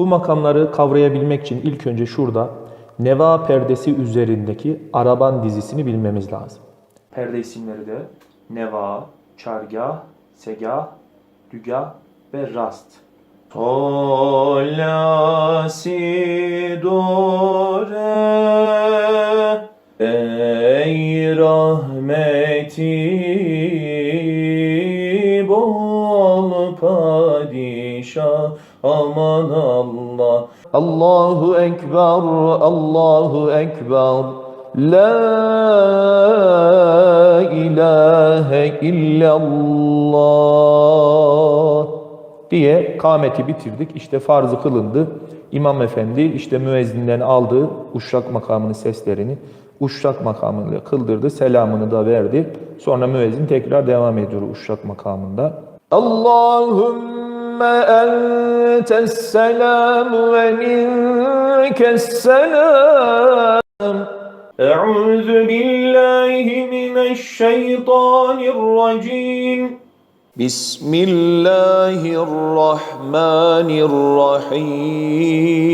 Bu makamları kavrayabilmek için ilk önce şurada Neva perdesi üzerindeki Araban dizisini bilmemiz lazım. Perde isimleri de Neva, Çargah, Segah, Dügah ve Rast. La, si, do, re. Ey rahmeti padişah aman Allah. Allahu Ekber, Allahu Ekber. La ilahe illallah diye kâmeti bitirdik. İşte farzı kılındı. İmam efendi işte müezzinden aldı uşrak makamının seslerini uşrak makamıyla kıldırdı. Selamını da verdi. Sonra müezzin tekrar devam ediyor uşrak makamında. Allahümme أنت السلام ومنك السلام. أعوذ بالله من الشيطان الرجيم. بسم الله الرحمن الرحيم.